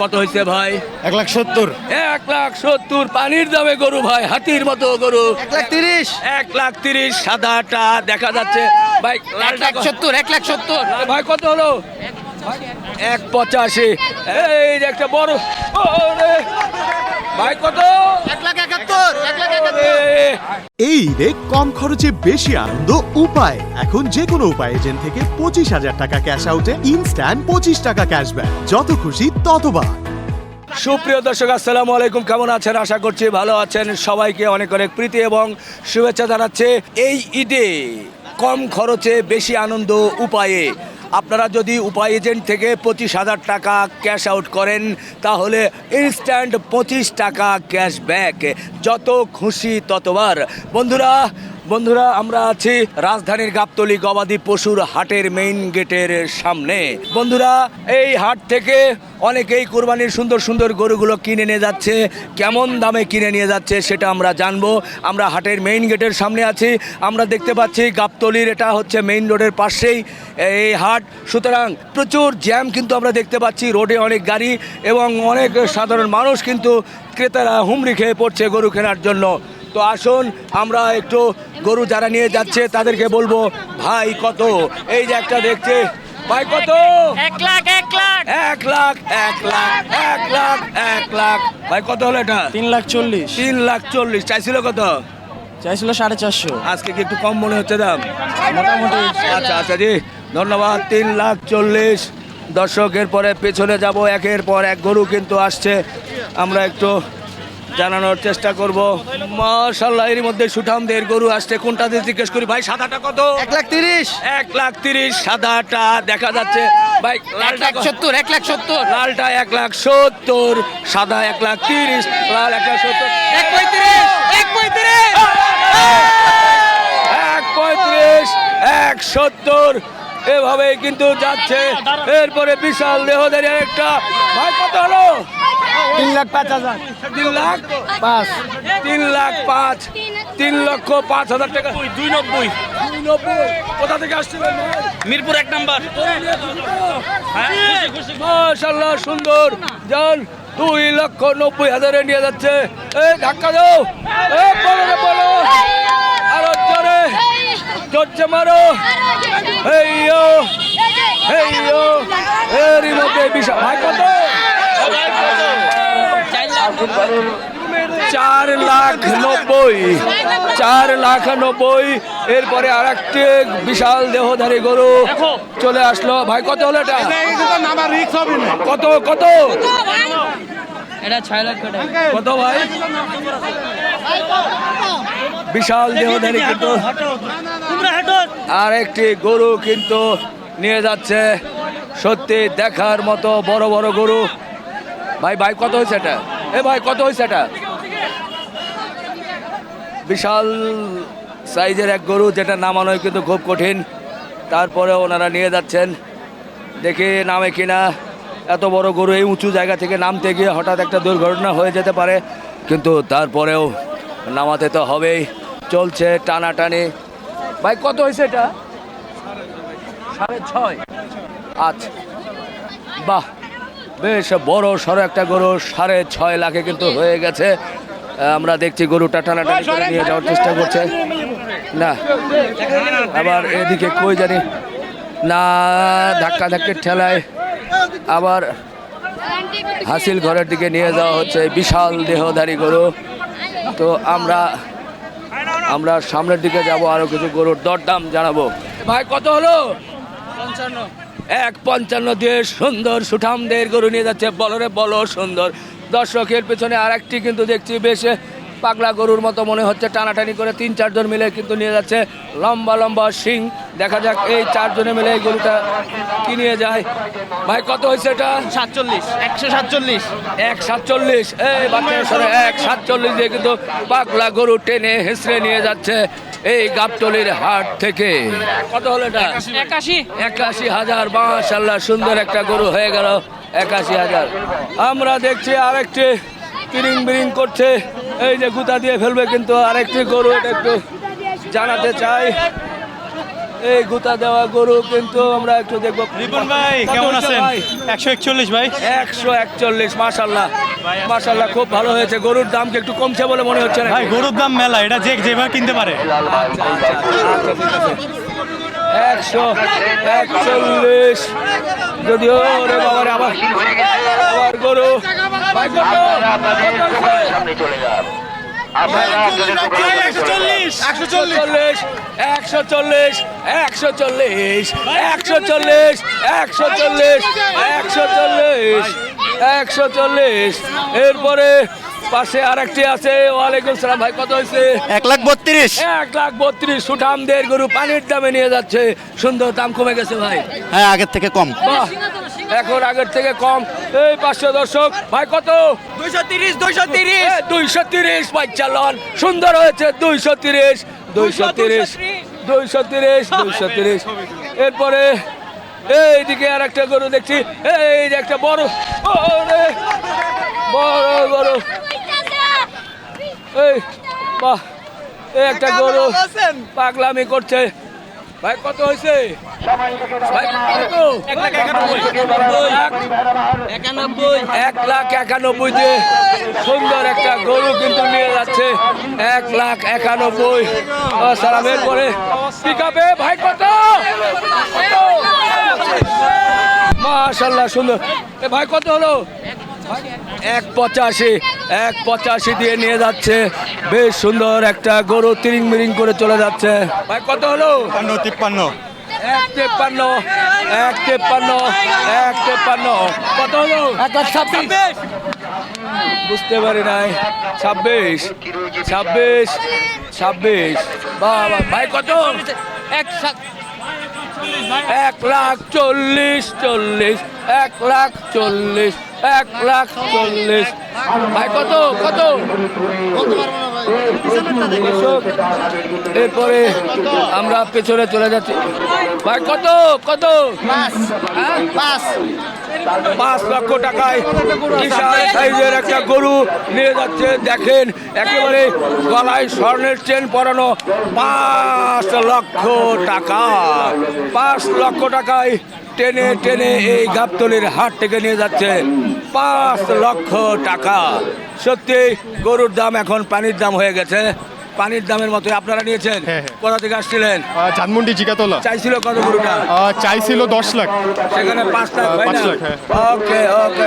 কত হয়েছে ভাই? এক লাখ সত্তর। এক লাখ সত্তর পানির দামে গরু ভাই হাতির মতো গরু। এক লাখ তিরিশ। এক লাখ তিরিশ সাদাটা দেখা যাচ্ছে। ভাই এক কত? সত্তর এক লাখ সত্তর। ভাই কত হলো? এক পঁচাশি। এই যে একটা বড় ওরে, ভাই কত? এক লাখ একাত্তর এক লাখ ওরে, এই ঈদে কম খরচে বেশি আনন্দ উপায়। এখন যে কোনো উপায় এজেন্ট থেকে পঁচিশ হাজার টাকা ক্যাশ আউটে ইনস্ট্যান্ট পঁচিশ টাকা ক্যাশব্যাক যত খুশি ততবার সুপ্রিয় দর্শক আসসালামু আলাইকুম। কেমন আছেন? আশা করছি ভালো আছেন। সবাইকে অনেক অনেক প্রীতি এবং শুভেচ্ছা জানাচ্ছে এই ঈদে কম খরচে বেশি আনন্দ উপায়ে। আপনারা যদি উপায় এজেন্ট থেকে পঁচিশ হাজার টাকা ক্যাশ আউট করেন, তাহলে ইনস্ট্যান্ট পঁচিশ টাকা ক্যাশব্যাক যত খুশি ততবার। বন্ধুরা বন্ধুরা, আমরা আছি রাজধানীর গাবতলি গবাদি পশুর হাটের মেইন গেটের সামনে। বন্ধুরা, এই হাট থেকে অনেকেই কোরবানির সুন্দর সুন্দর গরুগুলো কিনে নিয়ে যাচ্ছে। কেমন দামে কিনে নিয়ে যাচ্ছে সেটা আমরা জানব। আমরা হাটের মেইন গেটের সামনে আছি। আমরা দেখতে পাচ্ছি গাবতলির এটা হচ্ছে মেইন রোডের পাশেই এই হাট। সুতরাং প্রচুর জ্যাম কিন্তু আমরা দেখতে পাচ্ছি। রোডে অনেক গাড়ি এবং অনেক সাধারণ মানুষ কিন্তু ক্রেতারা হুমড়ি খেয়ে পড়ছে গরু কেনার জন্য। তো আসুন আমরা একটু গরু যারা নিয়ে যাচ্ছে তাদেরকে বলব ভাই কত? এই যে একটা দেখছে ভাই কত? এক লাখ এক লাখ। এক লাখ এক লাখ এক লাখ এক লাখ। ভাই কত হলো এটা? তিন লাখ চল্লিশ। তিন লাখ চল্লিশ। চাইছিল কত? চাইছিল সাড়ে চারশো। আজকে কি একটু কম মনে হচ্ছে দাম? মোটামুটি। আচ্ছা আচ্ছা জি ধন্যবাদ। তিন লাখ চল্লিশ। দর্শকের পরে পেছনে যাব একের পর এক গরু কিন্তু আসছে। আমরা একটু জানানোর চেষ্টা করব। মাশাল্লাহ এর মধ্যে সুঠামদের গরু আসছে। কোনটা দিয়ে জিজ্ঞেস করি? ভাই সাদাটা কত? এক লাখ তিরিশ। এক লাখ তিরিশ সাদাটা দেখা যাচ্ছে। ভাই এক লাখ? সত্তর এক লাখ সত্তর। লালটা এক লাখ সত্তর সাদা এক লাখ তিরিশ লাল এক লাখ সত্তর। এক পঁয়ত্রিশ এক পঁয়ত্রিশ। এক পঁয়ত্রিশ এক সত্তর। এভাবেই কিন্তু যাচ্ছে। এরপরে বিশাল দেহদারি একটা ভাই কত হলো? তিন লাখ পাঁচ হাজার। তিন লাখ? পাঁচ তিন লাখ পাঁচ। তিন লক্ষ পাঁচ হাজার টাকা। দুই নব্বই। দুই নব্বই। কোথা থেকে আসছিলেন ভাই? মিরপুর এক নাম্বার। মাশাল্লাহ সুন্দর। যান দুই লক্ষ নব্বই হাজারে নিয়ে যাচ্ছে। এই ধাক্কা দাও। এই বলো বলো। আরও জোরে। চড়ছে মারো। এই ও এই ও এরই মধ্যে বিশাল ভাই কত? চার লাখ নব্বই, চার লাখ নব্বই। এরপরে আর একটি বিশাল দেহধারী গরু চলে আসলো। ভাই, কত হলো এটা? কত কত? কত ভাই? বিশাল দেহধারী কিন্তু। আর একটি গরু কিন্তু নিয়ে যাচ্ছে। সত্যি দেখার মতো বড় বড় গরু। ভাই ভাই, কত হয়েছে এটা? এ ভাই, কত হয়েছে এটা? বিশাল সাইজের এক গরু, যেটা নামানোই কিন্তু খুব কঠিন। তারপরে ওনারা নিয়ে যাচ্ছেন। দেখি নামে কিনা। এত বড় গরু এই উঁচু জায়গা থেকে নামতে গিয়ে হঠাৎ একটা দুর্ঘটনা হয়ে যেতে পারে। কিন্তু তারপরেও নামাতে তো হবেই। চলছে টানাটানি। ভাই, কত হয়েছে এটা? সাড়ে ছয়। আচ্ছা। বাহ বেশ বড় সড়ো একটা গরু, সাড়ে ছয় লাখে কিন্তু হয়ে গেছে। আমরা দেখছি গরুটা টানাটানি করে নিয়ে যাওয়ার চেষ্টা করছে। না, আবার এদিকে কই জানি? না, ধাক্কা ধাক্কির ঠেলায় আবার হাসিল ঘরের দিকে নিয়ে যাওয়া হচ্ছে। বিশাল দেহধারী গরু। তো আমরা আমরা সামনের দিকে যাব, আরও কিছু গরুর দরদাম জানাব। ভাই, কত হলো? এক পঞ্চান্ন দিয়ে সুন্দর সুঠামদের গরু নিয়ে যাচ্ছে। বলরে বলো সুন্দর। দর্শকের পেছনে আর একটি কিন্তু দেখছি, বেশ পাগলা গরুর মতো মনে হচ্ছে টানাটানি করে তিন চারজন মিলে কিন্তু নিয়ে যাচ্ছে লম্বা লম্বা শিং। দেখা যাক এই চারজনে মিলে এই গরুটা কি নিয়ে যায়। ভাই কত হয়েছে এটা? সাতচল্লিশ একশো সাতচল্লিশ। এক সাতচল্লিশ। এই বাচ্চার এক সাতচল্লিশ দিয়ে কিন্তু পাগলা গরু টেনে হেসড়ে নিয়ে যাচ্ছে এই গাবতলির হাট থেকে। কত হলো এটা? একাশি। একাশি। হাজার মাশাল্লাহ সুন্দর একটা গরু হয়ে গেল। একাশি হাজার। আমরা দেখছি আরেকটি কিরিং বিরিং করছে। এই যে গুতা দিয়ে ফেলবে কিন্তু আরেকটি গরু এটা একটু জানাতে চাই। এই গুতা দেওয়া গরু কিন্তু আমরা একটু দেখব। রিপন ভাই কেমন আছেন? একশো একচল্লিশ ভাই। একশো একচল্লিশ মাশাল্লাহ মাশাল্লাহ খুব ভালো হয়েছে। গরুর দাম কি একটু কমছে বলে মনে হচ্ছে না ভাই গরুর দাম মেলা এটা যে যেভাবে কিনতে পারে। একশো একচল্লিশ। যদিও ওরে বাবার আবার গরু। একশো চল্লিশ একশো চল্লিশ একশো চল্লিশ একশো চল্লিশ একশো চল্লিশ একশো চল্লিশ একশো চল্লিশ এরপরে পাশে আরেকটি আছে ওয়ালাইকুম সালাম ভাই কত হয়েছে? এক লাখ বত্রিশ। এক লাখ বত্রিশ সুঠাম সুঠামদের গরু পানির দামে নিয়ে যাচ্ছে। সুন্দর দাম কমে গেছে ভাই। হ্যাঁ আগের থেকে কম। বাহ এখন আগের থেকে কম। এই পাঁচশো দর্শক ভাই কত? দুইশো তিরিশ দুইশো তিরিশ। দুইশো তিরিশ ভাই চালন। সুন্দর হয়েছে দুইশো তিরিশ দুইশো তিরিশ দুইশো তিরিশ দুইশো তিরিশ। এরপরে এইদিকে আর একটা গরু দেখছি। এই যে একটা বড় ওরে, বড় গরু। এই বাহ এই একটা গরু পাগলামি করছে। ভাই কত হয়েছে? এক লাখ একানব্বই। এক লাখ একানব্বই দিয়ে সুন্দর একটা গরু কিন্তু নিয়ে যাচ্ছে। এক লাখ একানব্বই। ও, সালামের পরে পিক ভাই কত? মাশাল্লাহ সুন্দর। এ ভাই কত হলো? এক পঁচাশি এক পঁচাশি দিয়ে নিয়ে যাচ্ছে। বেশ সুন্দর একটা গরু তিরিং মিরিং করে চলে যাচ্ছে। ভাই কত হলো? তিপ্পান্ন। এক তেপ্পান্ন এক তেপ্পান্ন এক তেপ্পান্ন। কত হলো? এক লাখ ছাব্বিশ। বুঝতে পারি নাই। ছাব্বিশ ছাব্বিশ ছাব্বিশ। বাবা ভাই কত? এক সাত এক লাখ চল্লিশ চল্লিশ। এক লাখ চল্লিশ, এক লাখ চল্লিশ। ভাই, কত কত? এরপরে আমরা পেছনে চলে যাচ্ছি। ভাই, কত কত? হ্যাঁ? পাঁচ লক্ষ টাকায় সাইজের একটা গরু নিয়ে যাচ্ছে। দেখেন, একেবারে গলায় স্বর্ণের চেন পরানো পাঁচ লক্ষ টাকা। পাঁচ লক্ষ টাকায় টেনে টেনে এই গাবতলির হাট থেকে নিয়ে যাচ্ছে পাঁচ লক্ষ টাকা। সত্যি গরুর দাম এখন পানির দাম হয়ে গেছে। পানির দামের মতো আপনারা নিয়েছেন। হ্যাঁ, হ্যাঁ। কোথা থেকে আসছিলেন? ধানমন্ডি জিগাতলা চাইছিল কত গরুটা চাইছিল দশ লাখ। সেখানে পাঁচ লাখ পাঁচ লাখ, হ্যাঁ। ওকে ওকে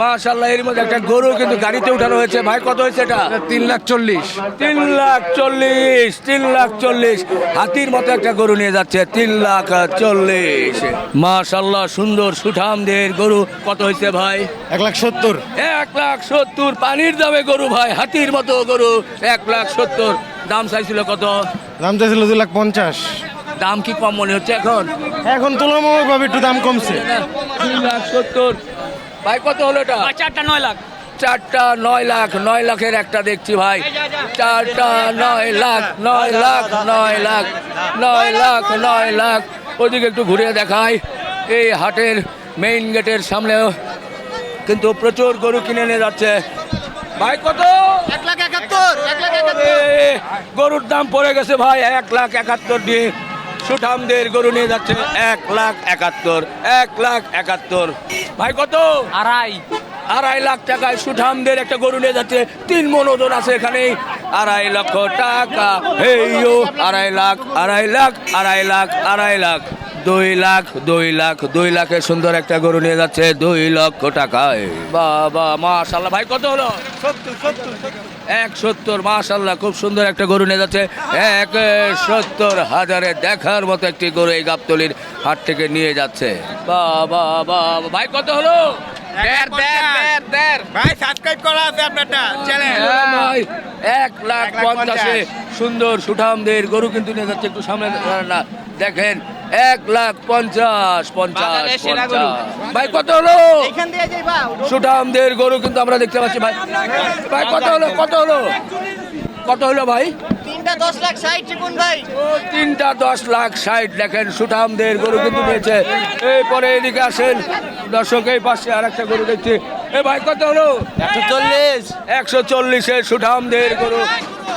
মাশাল্লাহ এর মধ্যে একটা গরু কিন্তু গাড়িতে উঠানো হয়েছে। ভাই কত হয়েছে এটা? তিন লাখ চল্লিশ। তিন লাখ চল্লিশ তিন লাখ চল্লিশ। হাতির মতো একটা গরু নিয়ে যাচ্ছে তিন লাখ চল্লিশ। মাশাল্লাহ সুন্দর সুঠামদের গরু। কত হয়েছে ভাই? এক লাখ সত্তর। এক লাখ সত্তর পানির দামে গরু ভাই হাতির মতো গরু। এক লাখ সত্তর দাম চাইছিল কত? দাম চাইছিল দু লাখ পঞ্চাশ। দাম কি কম মনে হচ্ছে এখন? এখন তুলনামূলকভাবে একটু দাম কমছে। তিন লাখ সত্তর। ভাই কত হলো এটা? চারটা নয় লাখ। চারটা নয় লাখ নয় লাখের একটা দেখছি ভাই। চারটা নয় লাখ নয় লাখ নয় লাখ নয় লাখ নয় লাখ। ওদিকে একটু ঘুরে দেখাই। এই হাটের মেইন গেটের সামনেও কিন্তু প্রচুর গরু কিনে নিয়ে যাচ্ছে। ভাই কত? এক লাখ একাত্তর এক লাখ একাত্তর। গরুর দাম পড়ে গেছে ভাই এক লাখ একাত্তর দিয়ে সুঠামদের গরু নিয়ে যাচ্ছে এক লাখ একাত্তর এক লাখ একাত্তর। ভাই কত? আড়াই। আড়াই লাখ টাকায় সুঠামদের একটা গরু নিয়ে যাচ্ছে তিন মন ওজন আছে এখানে আড়াই লক্ষ টাকা। হেইও আড়াই লাখ আড়াই লাখ আড়াই লাখ আড়াই লাখ। দুই লাখ দুই লাখ দুই লাখের সুন্দর একটা গরু নিয়ে যাচ্ছে দুই লক্ষ টাকায়। বাবা মাশাল্লাহ ভাই কত হলো? এক সত্তর মাশাল্লাহ খুব সুন্দর একটা গরু নিয়ে যাচ্ছে। এক সত্তর হাজারে দেখার মতো একটি গরু এই গাবতলির হাট থেকে নিয়ে যাচ্ছে। বাবা বাবা ভাই কত হলো? চ্যানেল হ্যাঁ এক লাখ পঞ্চাশে সুন্দর সুঠামদের গরু কিন্তু নিয়ে যাচ্ছে একটু সামনে না। দেখেন এক লাখ পঞ্চাশ পঞ্চাশ। ভাই কত হলো? এখান দিয়ে সুঠামদের গরু কিন্তু আমরা দেখতে পাচ্ছি ভাই। ভাই কত হলো কত হলো? কত হলো ভাই? তিনটা দশ লাখ ষাট টিপুন ভাই। তিনটা দশ লাখ ষাট দেখেন সুঠামদের গরু কিন্তু নিয়েছে এরপরে এদিকে আসেন দর্শক এই পাশে আর একটা গরু দেখছি। এ ভাই কত হলো? একশো চল্লিশ। একশো চল্লিশের সুঠামদের গরু।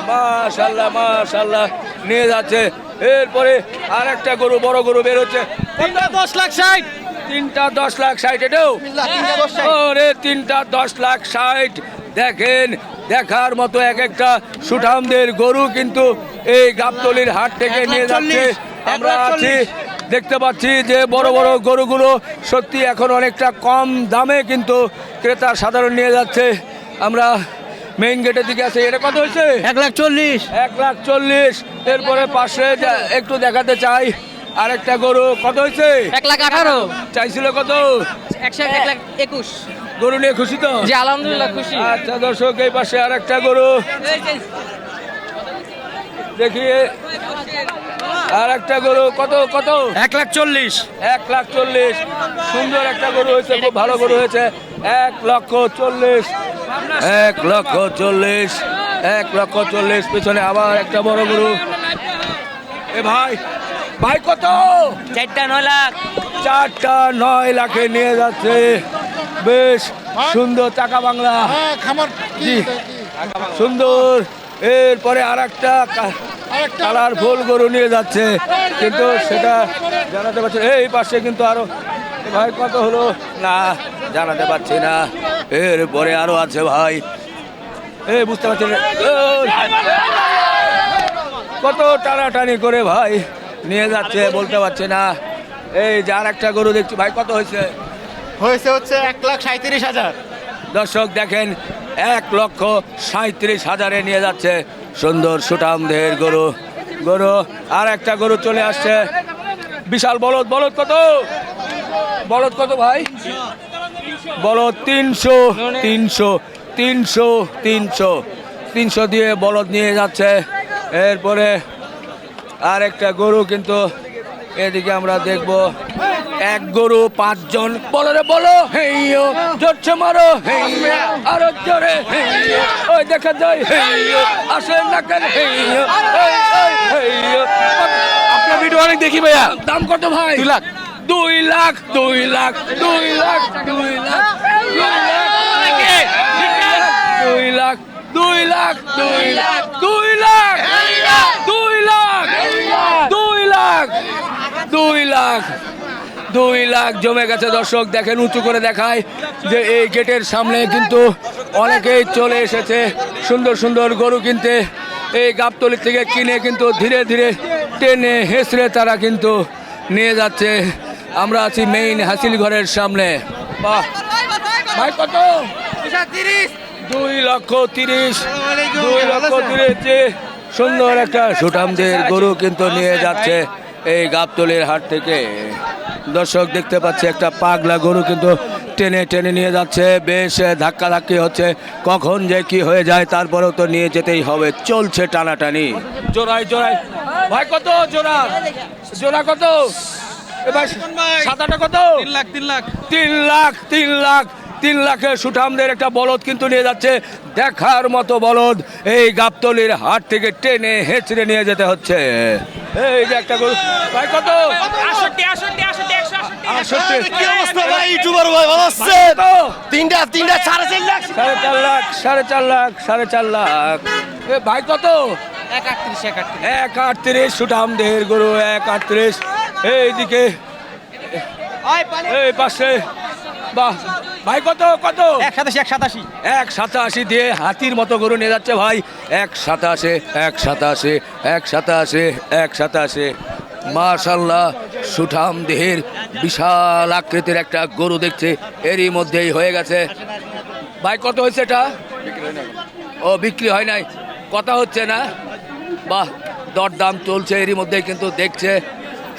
মাশাল্লাহ মাশাল্লাহ নিয়ে যাচ্ছে। এরপরে আর একটা গরু বড় গরু বের হচ্ছে। দশ লাখ ষাট। তিনটা দশ লাখ ষাট এটাও? ওরে তিনটা দশ লাখ ষাট। দেখেন দেখার মতো এক একটা সুঠামদের গরু কিন্তু এই গাবতলির হাট থেকে নিয়ে যাচ্ছে। আমরা আছি দেখতে পাচ্ছি যে বড় বড় গরুগুলো সত্যি এখন অনেকটা কম দামে কিন্তু ক্রেতা সাধারণ নিয়ে যাচ্ছে। আমরা মেইন গেটের দিকে আছে এটা কত হয়েছে? এক লাখ চল্লিশ। এক লাখ চল্লিশ। এরপরে পাশে একটু দেখাতে চাই আরেকটা গরু কত হয়েছে? এক লাখ আঠারো। চাইছিল কত? একশো এক লাখ একুশ। গরু নিয়ে খুশি তো? জি আলহামদুলিল্লাহ খুশি। আচ্ছা দর্শক এই পাশে আরেকটা গরু। দেখি। আর একটা গরু কত কত? এক লাখ চল্লিশ। এক লাখ চল্লিশ। সুন্দর একটা গরু হয়েছে খুব ভালো গরু হয়েছে। এক লক্ষ চল্লিশ এক লক্ষ চল্লিশ এক লক্ষ চল্লিশ পিছনে আবার একটা বড় গরু। এ ভাই ভাই কত? চারটা নয় লাখ। চারটা নয় লাখে নিয়ে যাচ্ছে। বেশ সুন্দর টাকা বাংলা। জি। সুন্দর। এরপরে আর একটা কালারফুল গরু নিয়ে যাচ্ছে। কিন্তু সেটা জানাতে পারছি। এই পাশে কিন্তু আরও ভাই কত হলো? না জানাতে পারছি না। এরপরে আরও আছে ভাই। এই বুঝতে পারছি কত টানাটানি করে ভাই নিয়ে যাচ্ছে বলতে পারছি না। এই যার একটা গরু দেখছি। ভাই কত হয়েছে? হয়েছে হচ্ছে এক লাখ সাঁত্রিশ হাজার। দর্শক দেখেন এক লক্ষ সাঁত্রিশ হাজারে নিয়ে যাচ্ছে সুন্দর সুটামদের গরু। গরু আর একটা গরু চলে আসছে। বিশাল বলদ। বলদ কত? বলদ কত ভাই? বলদ তিনশো তিনশো তিনশো তিনশো। তিনশো দিয়ে বলদ নিয়ে যাচ্ছে। এরপরে আর একটা গরু কিন্তু এদিকে আমরা দেখব। এক গরু পাঁচজন। বলো রে বলো। জোরছে মারো। হেইয়ো আরও জোরে। হেইয়ো ওই দেখা যায় হেইয়ো আসে না কেন? এই, এই, আপনার ভিডিও অনেক দেখি ভাইয়া। দাম কত ভাই? দুই লাখ। দুই লাখ দুই লাখ দুই লাখ দুই লাখ দুই লাখ দুই লাখ দুই লাখ দুই লাখ দুই লাখ দুই লাখ দুই লাখ দুই লাখ জমে গেছে দর্শক দেখেন উঁচু করে দেখায় যে এই গেটের সামনে কিন্তু অনেকেই চলে এসেছে সুন্দর সুন্দর গরু কিনতে এই গাবতলি থেকে কিনে কিন্তু ধীরে ধীরে টেনে হেসড়ে তারা কিন্তু নিয়ে যাচ্ছে আমরা আছি মেইন হাসিল ঘরের সামনে। বাহ। ভাই কত? দুই লক্ষ তিরিশ। দুই লক্ষ তিরিশ সুন্দর একটা সুঠামদের গরু কিন্তু নিয়ে যাচ্ছে এই গাবতলির হাট থেকে। দর্শক দেখতে পাচ্ছে একটা পাগলা গরু কিন্তু টেনে টেনে নিয়ে যাচ্ছে। বেশ ধাক্কা ধাক্কি হচ্ছে। কখন যে কি হয়ে যায় তারপরেও তো নিয়ে যেতেই হবে। চলছে টানাটানি। জোড়াই জোড়াই ভাই, কত? জোড়া। জোড়া কত? এবার সাদাটা কত? তিন লাখ তিন লাখ। তিন লাখ তিন লাখ তিন লাখের সুঠামদের একটা বলদ কিন্তু নিয়ে যাচ্ছে। দেখার মতো বলদ। এই গাবতলির হাট থেকে টেনে হেঁচড়ে নিয়ে যেতে হচ্ছে। এই যে একটা গরু। ভাই কত? তিনটা তিনটা সাড়ে তিন লাখ। সাড়ে চার লাখ সাড়ে চার লাখ সাড়ে চার লাখ। ভাই কত? এক আটত্রিশ এক আটত্রিশ। এক আটত্রিশ সুঠামদের গরু এক আটত্রিশ। এইদিকে এই পাশে। বাহ ভাই কত কত? এক সাতাশি এক সাতাশি। এক সাতাশি দিয়ে হাতির মতো গরু নিয়ে যাচ্ছে ভাই। এক সাতাশে এক সাতাশে এক সাতাশে এক সাতাশে। মাশাল্লাহ সুঠাম দেহের বিশাল আকৃতির একটা গরু দেখছে। এরই মধ্যেই হয়ে গেছে। ভাই কত হয়েছে এটা? ও বিক্রি হয় নাই। কথা হচ্ছে না? বাহ দরদাম চলছে এরই মধ্যে কিন্তু দেখছে।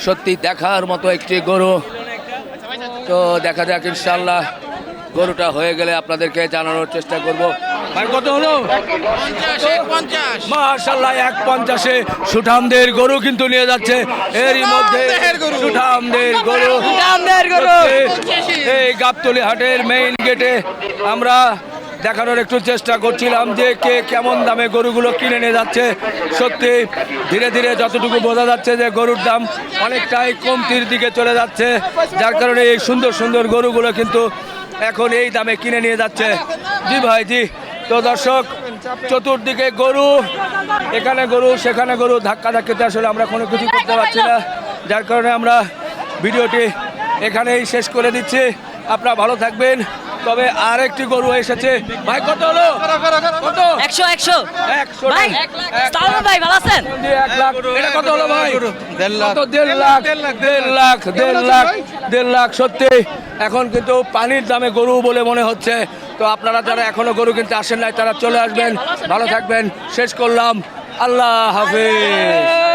সত্যি দেখার মতো একটি গরু। তো দেখা যাক ইনশাল্লাহ গরুটা হয়ে গেলে আপনাদেরকে জানানোর চেষ্টা করব। ভাই কত হলো? মাশাল্লাহ এক পঞ্চাশে। সুঠামদের গরু কিন্তু নিয়ে যাচ্ছে। এরই মধ্যে সুঠামদের গরু। এই গাবতলি হাটের মেইন গেটে আমরা দেখানোর একটু চেষ্টা করছিলাম যে কে কেমন দামে গরুগুলো কিনে নিয়ে যাচ্ছে। সত্যি, ধীরে ধীরে যতটুকু বোঝা যাচ্ছে যে গরুর দাম অনেকটাই কমতির দিকে চলে যাচ্ছে। যার কারণে এই সুন্দর সুন্দর গরুগুলো কিন্তু এখন এই দামে কিনে নিয়ে যাচ্ছে। জি ভাই, জি। তো দর্শক, চতুর্দিকে গরু, এখানে গরু, সেখানে গরু, ধাক্কা ধাক্কিতে আসলে আমরা কোনো কিছু করতে পারছি না। যার কারণে আমরা ভিডিওটি এখানেই শেষ করে দিচ্ছি। আপনারা ভালো থাকবেন। তবে আর একটি গরু এসেছে। ভাই কত হলো? কত? একশো একশো। একশো ভাই ভাই ভালো আছেন? এক লাখ। এটা কত হলো ভাই? কত? দেড় লাখ দেড় লাখ দেড় লাখ। দেড় লাখ সত্যি। এখন কিন্তু পানির দামে গরু বলে মনে হচ্ছে। তো আপনারা যারা এখনও গরু কিনতে আসেন নাই তারা চলে আসবেন। ভালো থাকবেন। শেষ করলাম। আল্লাহ হাফেজ।